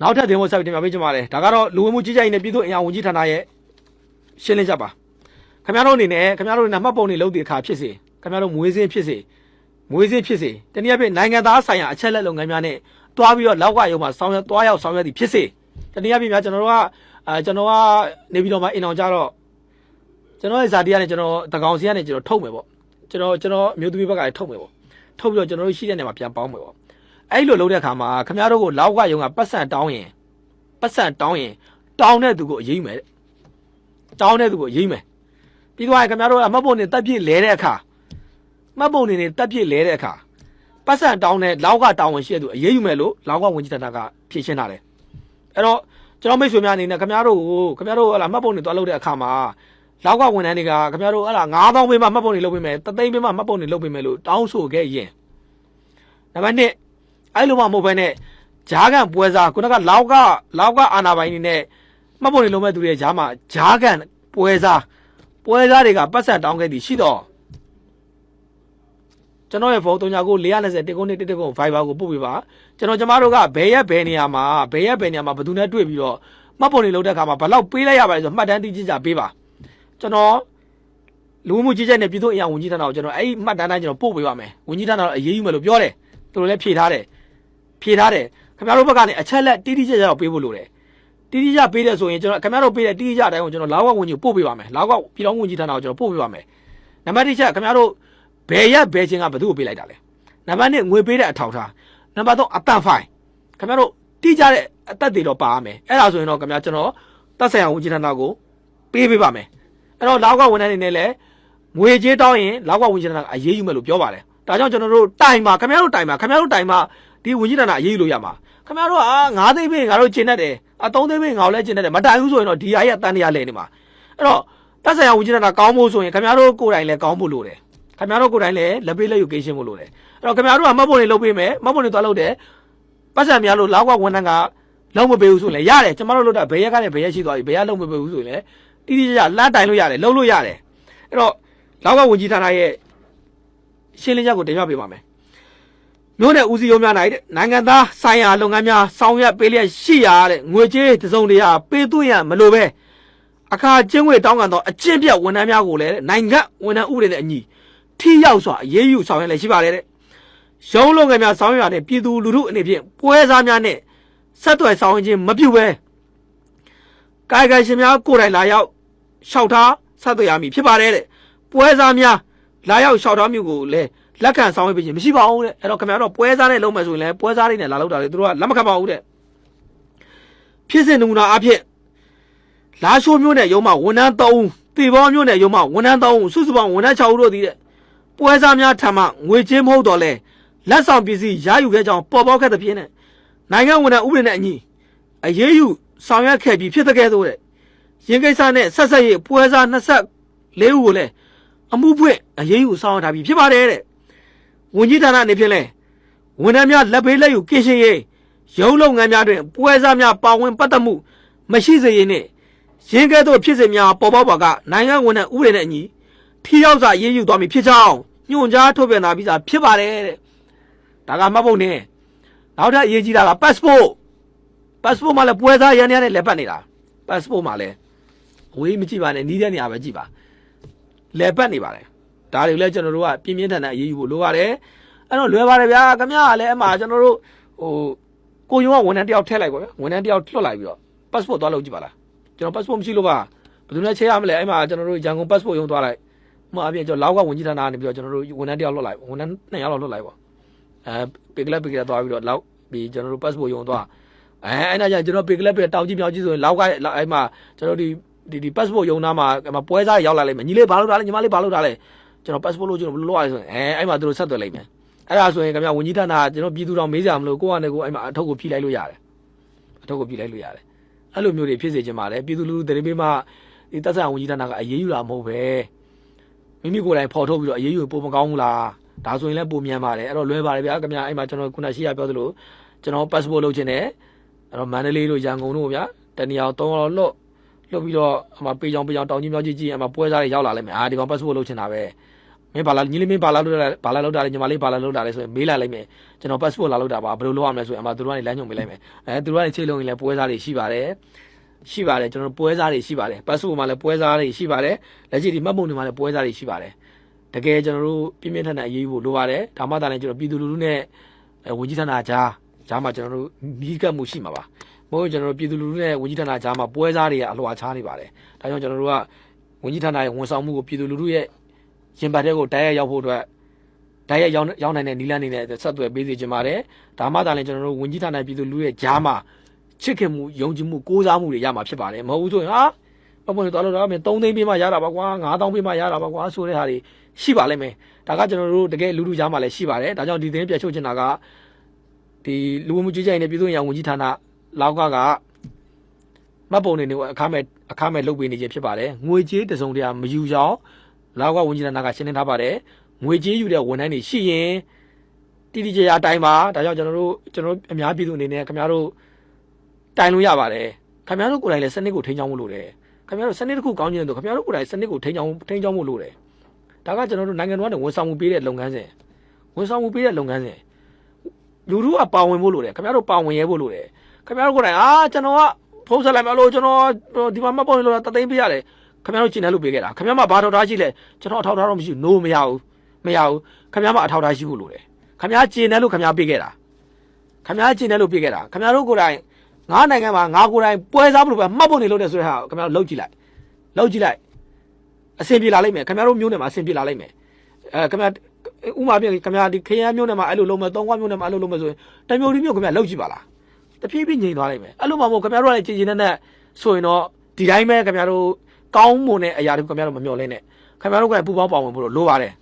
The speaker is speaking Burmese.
နောက်ထပ်တင်ဖို့ဆက်ပြီးတင်ပြပေးချင်ပါတယ်ဒါကတော့လူဝင်မှုကြီးကြပ်ရေးနဲ့ပြည်သူ့အင်အားဝန်ကြီးဌာနရဲ့ရှင်းလင်းချက်ပါခင်ဗျားတို့အနေနဲ့ခင်ဗျားတို့အနေနဲ့မှတ်ပုံတွေလုပ်တဲ့အခါဖြစ်စေခင်ဗျားတို့မွေးစင်းဖြစ်စေမွေးစင်းဖြစ်စေတနည်းအားဖြင့်နိုင်ငံသားဆိုင်ရာအချက်လက်လုပ်ငန်းများနဲ့တွားပြီးတော့လောက်ကရုံမှာဆောင်ရွက်တွားရောက်ဆောင်ရွက်သည်ဖြစ်စေတနည်းအားဖြင့်များကျွန်တော်တို့ကအဲကျွန်တော်ကနေပြီးတော့မှအင်အောင်ကြတော့ကျွန်တော်ရဲ့ဇာတိကနေကျွန်တော်တကောင်စီကနေကျွန်တော်ထုတ်မယ်ပေါ့ကျွန်တော်ကျွန်တော်အမျိုးသမီးဘက်ကလည်းထုတ်မယ်ပေါ့ထုတ်ပြီးတော့ကျွန်တော်တို့ရှိတဲ့နေရာမှာပြန်ပေါင်းမယ်ပေါ့ အဲ့လိုလုပ်တဲ့အခါမှာခင်ဗျားတို့ကိုလောက်ကရုံကပတ်စံတောင်းရင်ပတ်စံတောင်းရင်တောင်းတဲ့သူကိုအရေးမယ်တဲ့တောင်းတဲ့သူကိုအရေးမယ်ပြီးတော့ခင်ဗျားတို့ကမှတ်ပုံနေတက်ပြည့်လဲတဲ့အခါမှတ်ပုံနေနေတက်ပြည့်လဲတဲ့အခါပတ်စံတောင်းတဲ့လောက်ကတောင်းဝင်ရှိတဲ့သူအရေးယူမယ်လို့လောက်ကဝင်ကြီးဌာနကဖြေရှင်းထားတယ်အဲ့တော့ကျွန်တော်မိတ်ဆွေများအနေနဲ့ခင်ဗျားတို့ကိုခင်ဗျားတို့ဟလာမှတ်ပုံနေသွားလုပ်တဲ့အခါမှာလောက်ကဝန်ထမ်းတွေကခင်ဗျားတို့ဟလာ9000ပေးမှမှတ်ပုံနေလုပ်ပေးမယ်တသိန်းပေးမှမှတ်ပုံနေလုပ်ပေးမယ်လို့တောင်းဆိုခဲ့ရင်နံပါတ်1 အဲ့လိုမှမဟုတ်ဘဲနဲ့ဂျားကန်ပွဲစားခုနကလောက်ကလောက်ကအာနာပိုင်နေနဲ့မှတ်ပုံတွေလုံးမဲ့သူတွေဂျားမှာဂျားကန်ပွဲစားပွဲစားတွေကပတ်ဆက်တောင်းခဲ့သည်ရှိတော့ကျွန်တော်ရဲ့ဖုန်း39ကို420တက်ကုန်းနဲ့တက်တက်ကုန်း Viber ကိုပို့ပေးပါကျွန်တော်ကျမတို့ကဘယ်ရက်ဘယ်နေရာမှာဘယ်ရက်ဘယ်နေရာမှာဘယ်သူနဲ့တွေ့ပြီးတော့မှတ်ပုံတွေလုံးတဲ့အခါမှာဘယ်လောက်ပေးလိုက်ရပါလဲဆိုမှတ်တမ်းတိကျကျပေးပါကျွန်တော်လူမှုကြီးကြပ်နဲ့ပြည်သူ့အရာဝန်ကြီးဌာနကိုကျွန်တော်အဲ့ဒီမှတ်တမ်းတိုင်းကျွန်တော်ပို့ပေးပါမယ်ဝန်ကြီးဌာနတော့အရေးယူမယ်လို့ပြောတယ်သူတို့လည်းဖြေထားတယ် ဖြေထားတယ်ခင်ဗျားတို့ဘက်ကနေအချက်လက်တိတိကျကျတော့ပေးဖို့လိုတယ်တိတိကျပေးတယ်ဆိုရင်ကျွန်တော်ခင်ဗျားတို့ပေးတဲ့တိတိကျအတိုင်းကိုကျွန်တော်လောက်ဝဝင်ကြီးပို့ပေးပါမယ်လောက်ကပြည်တော်ဝင်ကြီးဌာနကိုကျွန်တော်ပို့ပေးပါမယ်နံပါတ်1ချက်ခင်ဗျားတို့ဘယ်ရက်ဘယ်ချင်းကဘယ်သူ့ကိုပေးလိုက်တာလဲနံပါတ်2ငွေပေးတဲ့အထောက်ထားနံပါတ်3အတန်ဖိုင်ခင်ဗျားတို့တိကျတဲ့အသက်တွေတော့ပါရမယ်အဲ့ဒါဆိုရင်တော့ခင်ဗျားကျွန်တော်တက်ဆိုင်အောင်ဝင်ကြီးဌာနကိုပေးပေးပါမယ်အဲ့တော့လောက်ကဝန်ထမ်းတွေနဲ့လည်းငွေကြေးတောင်းရင်လောက်ကဝင်ကြီးဌာနကအရေးယူမယ်လို့ပြောပါတယ်ဒါကြောင့်ကျွန်တော်တို့တိုင်ပါခင်ဗျားတို့တိုင်ပါခင်ဗျားတို့တိုင်ပါ ဒီဝင်ကြီးဌာနအရေးယူလို့ရမှာခင်ဗျားတို့ကအာ9သိန်းပေးငါတို့ကျင်တတ်တယ်အ3သိန်းပေးငါတို့လည်းကျင်တတ်တယ်မတိုင်ဘူးဆိုရင်တော့ဒီဟာကြီးကတန်တရားလဲနေမှာအဲ့တော့တက်ဆိုင်ရာဝင်ကြီးဌာနကောင်းဖို့ဆိုရင်ခင်ဗျားတို့ကိုယ်တိုင်လည်းကောင်းဖို့လိုတယ်ခင်ဗျားတို့ကိုယ်တိုင်လည်းလက်ပေးလက်ယူကေးရှင်းဖို့လိုတယ်အဲ့တော့ခင်ဗျားတို့ကမှတ်ဖို့တွေလုပ်ပေးမယ်မှတ်ဖို့တွေသွားလုပ်တယ်ပတ်စံများလို့လောက်ကဝန်ထမ်းကလုံးမပေးဘူးဆိုရင်လည်းရတယ်ကျွန်တော်တို့လုပ်တာဘယ်ရက်ကနေဘယ်ရက်ရှိသွားပြီဘယ်ရက်လုံးမပေးဘူးဆိုရင်လည်းတိတိကျကျလမ်းတိုင်လို့ရတယ်လုံးလို့ရတယ်အဲ့တော့လောက်ကဝန်ကြီးဌာနရဲ့ရှင်းလင်းချက်ကိုတင်ပြပေးပါမယ် မြို့နယ်ဦးစီးရုံးများ၌တဲ့နိုင်ငံသားဆိုင်ရာလုပ်ငန်းများဆောင်ရွက်ပေးလျက်ရှိရာတဲ့ငွေကြေးတစုံတရာပေးသွင်းရမလို့ပဲအခါကျင်းငွေတောင်းကန်သောအကျင့်ပြတ်ဝန်ထမ်းများကိုလည်းတဲ့နိုင်ငံဝန်ထမ်းဥပဒေနဲ့အညီထိရောက်စွာအရေးယူဆောင်ရွက်လည်းရှိပါတယ်တဲ့ရုံးလုပ်ငန်းများဆောင်ရွက်ရတဲ့ပြည်သူလူထုအနေဖြင့်ပွဲစားများနဲ့ဆက်သွယ်ဆောင်ရွက်ခြင်းမပြုဘဲကာယကံရှင်များကိုယ်တိုင်လာရောက်လျှောက်ထားဆက်သွယ်ရမည်ဖြစ်ပါတယ်တဲ့ပွဲစားများလာရောက်လျှောက်ထားမှုကိုလည်း လက်ခံဆောင်ရွက်ပေးခြင်းမရှိပါဘူးတဲ့အဲ့တော့ခင်ဗျားတို့ပွဲစားနဲ့လုံးမယ်ဆိုရင်လည်းပွဲစားတွေနဲ့လာလောက်တာလေသူတို့ကလက်မခံပါဘူးတဲ့ဖြစ်စဉ်နမူနာအဖြစ်လာရှိုးမျိုးနဲ့ရုံးမဝန်ထမ်း3ဦးတေဘောမျိုးနဲ့ရုံးမဝန်ထမ်း3ဦးစုစုပေါင်းဝန်ထမ်း6ဦးတို့သည်တဲ့ပွဲစားများထံမှငွေချင်းမဟုတ်တော့လဲလက်ဆောင်ပစ္စည်းရယူခဲ့ကြောင်းပေါ်ပေါက်ခဲ့တဲ့ဖြစ်နဲ့နိုင်ငံဝန်ထမ်းဥပဒေနဲ့အညီအရေးယူဆောင်ရွက်ခဲ့ပြီးဖြစ်တဲ့ကဲသို့တဲ့ရင်ကိစ္စနဲ့ဆက်ဆက်ရေးပွဲစား24ဦးကိုလည်းအမှုဖွင့်အရေးယူဆောင်ရွက်ထားပြီးဖြစ်ပါတယ်တဲ့ ဝန်ကြီးဌာနအနေဖြင့်လဲဝန်ထမ်းများလက်ဖေးလက်ယူကင်းရှင်းရေးရုံးလုပ်ငန်းများတွင်ပွဲစားများပါဝင်ပတ်သက်မှုမရှိစေရေးနှင့်ရင်းကဲ့သို့ဖြစ်စဉ်များပေါ်ပေါက်ပါကနိုင်ငံဝန်ထမ်းဥပဒေနဲ့အညီထိရောက်စွာရေးယူသွားမည်ဖြစ်ကြောင်းညွှန်ကြားထုတ်ပြန်တာပြီးသားဖြစ်ပါတယ်တဲ့ဒါကမှတ်ပုံနဲ့နောက်ထပ်အရေးကြီးတာက passport passport မှာလည်းပွဲစားရန်ရန်နဲ့လက်ပတ်နေတာ passport မှာလည်းအဝေးမကြည့်ပါနဲ့နီးတဲ့နေရာပဲကြည့်ပါလက်ပတ်နေပါတယ် ဒါတွေလည်းကျွန်တော်တို့ကပြင်းပြင်းထန်ထန်အရေးယူဖို့လိုပါတယ်အဲ့တော့လွယ်ပါတယ်ဗျာခမရကလည်းအမှကျွန်တော်တို့ဟိုကိုယုံကဝန်ထမ်းတယောက်ထည့်လိုက်ပါဗျာဝန်ထမ်းတယောက်လွှတ်လိုက်ပြီးတော့ passport သွားလုပ်ကြည့်ပါလားကျွန်တော် passport မရှိလို့ပါဘယ်သူနဲ့ချေရမလဲအဲ့မှာကျွန်တော်တို့ရန်ကုန် passport ရုံသွားလိုက်ဟိုအပြင်ကျွန်တော်လောက်ကဝန်ကြီးဌာနကနေပြီးတော့ကျွန်တော်တို့ဝန်ထမ်းတယောက်လွှတ်လိုက်ဝန်ထမ်းနှစ်ယောက်လောက်လွှတ်လိုက်ပါအဲပေကလက်ပေကလက်သွားပြီးတော့လောက်ပြီးကျွန်တော်တို့ passport ရုံသွားအဲအဲ့ဒါကြကျွန်တော်ပေကလက်ပေတောင်ကြည့်မြောက်ကြည့်ဆိုရင်လောက်ကအဲ့မှာကျွန်တော်ဒီဒီဒီ passport ရုံသားမှာပွဲစားရောက်လာလိမ့်မယ်ညီလေးဘာလုပ်တာလဲညီမလေးဘာလုပ်တာလဲ ကျွန်တော် passport လို့ကျွန်တော်ဘယ်လိုလုပ်ရလဲဆိုရင်အဲအဲ့မှာသူတို့ဆက်သွယ်လိုက်မယ်အဲ့ဒါဆိုရင်ခင်ဗျဝန်ကြီးဌာနကကျွန်တော်ပြည်သူတော်မေးကြမလို့ကိုယ့်အနေကိုအဲ့မှာအထုပ်ကိုဖြည့်လိုက်လို့ရတယ်အထုပ်ကိုဖြည့်လိုက်လို့ရတယ်အဲ့လိုမျိုးတွေဖြစ်စေချင်ပါတယ်ပြည်သူလူထုတရေပေးမှဒီတက်ဆိုင်ဝန်ကြီးဌာနကအရေးယူတာမဟုတ်ပဲမိမိကိုယ်တိုင်ဖော်ထုတ်ပြီးတော့အရေးယူပိုမကောင်းဘူးလားဒါဆိုရင်လည်းပုံမြန်ပါတယ်အဲ့တော့လွဲပါတယ်ဗျာခင်ဗျအဲ့မှာကျွန်တော်ခုနရှိရပြောသလိုကျွန်တော် passport လုပ်ချင်တယ်အဲ့တော့မန္တလေးတို့ရန်ကုန်တို့ဗျာတနေရာ၃ရောလွတ် လွတ်ပြီးတော့အမပေးချောင်းပေးချောင်းတောင်ကြီးမြောက်ကြီးကြီးအမပွဲစားတွေရောက်လာလိမ့်မယ်အာဒီကောင် passport လုပ်ချင်တာပဲမင်းဘာလာညီလေးမင်းဘာလာလို့ဘာလာလောက်တာလဲညီမလေးဘာလာလောက်တာလဲဆိုရင်မေးလိုက်လိုက်မယ်ကျွန်တော် passport လာလောက်တာပါဘယ်လိုလုပ်ရမလဲဆိုရင်အမသူတို့ကနေလမ်းညွှန်ပေးလိုက်မယ်အဲသူတို့ကနေချိန်လုံးရင်လည်းပွဲစားတွေရှိပါတယ်ရှိပါတယ်ကျွန်တော်ပွဲစားတွေရှိပါတယ် passport မှာလည်းပွဲစားတွေရှိပါတယ်လက်ရှိဒီမှတ်ပုံတွေမှာလည်းပွဲစားတွေရှိပါတယ်တကယ်ကျွန်တော်တို့ပြင်းပြင်းထန်ထန်အရေးဖို့လိုပါတယ်ဒါမှသာလည်းကျွန်တော်ပြည်သူလူထုနဲ့ဝန်ကြီးဌာနကြားကြားမှာကျွန်တော်တို့နီးကပ်မှုရှိမှာပါ မဟုတ်ကျွန်တော်တို့ပြည်သူလူထုနဲ့ဝန်ကြီးဌာနကြားမှာပွဲစားတွေကအလှော်ချားနေပါတယ်ဒါကြောင့်ကျွန်တော်တို့ကဝန်ကြီးဌာနရဲ့ဝန်ဆောင်မှုကိုပြည်သူလူထုရဲ့ရင်ပတ်တဲ့ကိုတိုက်ရိုက်ရောက်ဖို့အတွက်တိုက်ရိုက်ရောက်ရောက်နိုင်တဲ့နီလန်းနေနဲ့ဆက်သွယ်ပေးစီခြင်းပါတယ်ဒါမှသာလည်းကျွန်တော်တို့ဝင်ကြီးဌာနပြည်သူလူရဲ့ကြားမှာချစ်ခင်မှုယုံကြည်မှုကိုးစားမှုတွေရမှာဖြစ်ပါတယ်မဟုတ်ဘူးဆိုရင်ဟာမပေါ်နေတော့လို့တော့မင်း3သိန်းပေးမှရတာပါကွာ9000ပေးမှရတာပါကွာဆိုတဲ့ဟာတွေရှိပါလိမ့်မယ်ဒါကကျွန်တော်တို့တကယ်လူလူကြားမှာလည်းရှိပါတယ်ဒါကြောင့်ဒီသတင်းပြတ်ချုပ်ချင်တာကဒီလူဝင်မှုကြီးကြိုင်နဲ့ပြည်သူ့ရေးဝန်ကြီးဌာန လောက်ကကမတ်ပုံနေနေအခါမဲ့အခါမဲ့လုပ်ပေးနေခြင်းဖြစ်ပါတယ်ငွေကြေးတစုံတရာမယူကြောင်းလောက်ကဝန်ကြီးဌာနကရှင်းလင်းထားပါတယ်ငွေကြေးယူတဲ့ဝန်ထမ်းတွေရှိရင်တိတိကျကျအတိုင်းပါဒါကြောင့်ကျွန်တော်တို့ကျွန်တော်တို့အများပြည်သူအနေနဲ့ခင်ဗျားတို့တိုင်လို့ရပါတယ်ခင်ဗျားတို့ကိုယ်တိုင်လည်းစနစ်ကိုထိန်းချောင်းဖို့လိုတယ်ခင်ဗျားတို့စနစ်တစ်ခုကောင်းခြင်းတော့ခင်ဗျားတို့ကိုယ်တိုင်စနစ်ကိုထိန်းချောင်းထိန်းချောင်းဖို့လိုတယ်ဒါကကျွန်တော်တို့နိုင်ငံတော်ကနေဝန်ဆောင်မှုပေးတဲ့လုပ်ငန်းစဉ်ဝန်ဆောင်မှုပေးတဲ့လုပ်ငန်းစဉ်လူထုကပါဝင်ဖို့လိုတယ်ခင်ဗျားတို့ပါဝင်ရဲဖို့လိုတယ် ခင်ဗျားတို့ကိုယ်တိုင်အာကျွန်တော်ကဖုန်းဆက်လိုက်မလို့ကျွန်တော်ဒီမှာမပေါ့နေလို့တသိန်းပေးရတယ်ခင်ဗျားတို့ကျင်တယ်လို့ပေးခဲ့တာခင်ဗျားမဘာထောက်ထားရှိလဲကျွန်တော်အထောက်ထားတော့မရှိဘူး no မရဘူးမရဘူးခင်ဗျားမအထောက်ထားရှိဖို့လိုတယ်ခင်ဗျားကျင်တယ်လို့ခင်ဗျားပေးခဲ့တာခင်ဗျားကျင်တယ်လို့ပေးခဲ့တာခင်ဗျားတို့ကိုယ်တိုင်ငါးနိုင်ငံမှာငါကိုယ်တိုင်ပွဲစားဖို့လို့ပဲမှတ်ဖို့နေလို့တဲ့ဆိုတဲ့ဟာကိုခင်ဗျားတို့လောက်ကြည့်လိုက်လောက်ကြည့်လိုက်အဆင်ပြေလာလိမ့်မယ်ခင်ဗျားတို့မျိုးနယ်မှာအဆင်ပြေလာလိမ့်မယ်အဲခင်ဗျားဥမာပြင်ခင်ဗျားဒီခရမ်းမျိုးနယ်မှာအဲ့လိုလုံးမဲ့သုံးခွမျိုးနယ်မှာအဲ့လိုလုံးမဲ့ဆိုရင်တမျိုးဒီမျိုးခင်ဗျားလောက်ကြည့်ပါလား တဖြည်းဖြည်းငြိမ်သွားလိမ့်မယ်အဲ့လိုမှမဟုတ်ခင်ဗျားတို့ကလည်းကြည်ကျင်တဲ့ဆိုရင်တော့ဒီတိုင်းပဲခင်ဗျားတို့ကောင်းမွန်တဲ့အရာတွေကိုခင်ဗျားတို့မမျှော်လင့်နဲ့ခင်ဗျားတို့ကပူပေါင်းပါဝင်ဖို့လိုပါတယ်